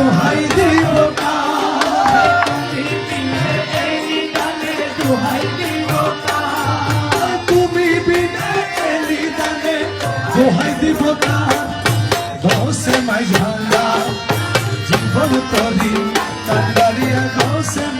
দোহাই দিব তুমি বিনে দোহাই দিব দোষে মাই ভাঙ্গা জীবন তরি কান্ডারিয়া দোষে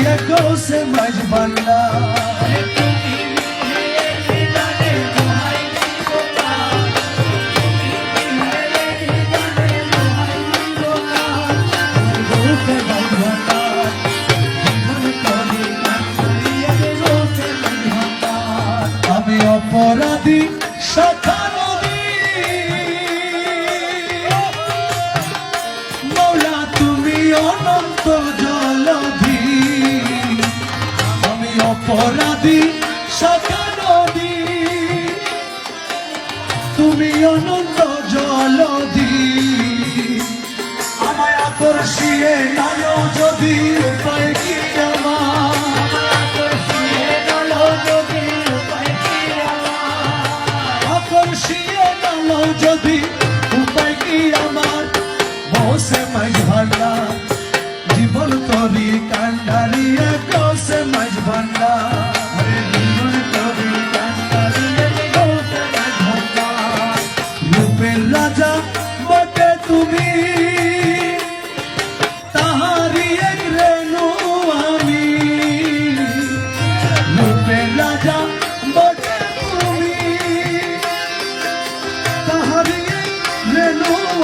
কাটারিয়া গোসে মাঝ ভান্ডা আমি অপরাধী শাখা নদী তুমি অনন্ত জলধি আমায় আকর্ষিয়ে নালো যদি উপায় কি আকর্ষিয়ে নালো যদি উপায় কি আমার? বসে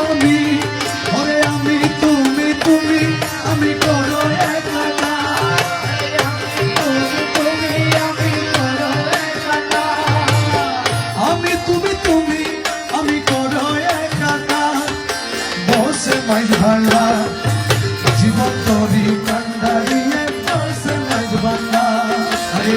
আমি, ওরে আমি, তুমি তুমি, আমি করো আমি, তুমি তুমি, আমি করো ভাঙা জীবন তরি কান্ডারিয়ে বসে ভাঙা আরে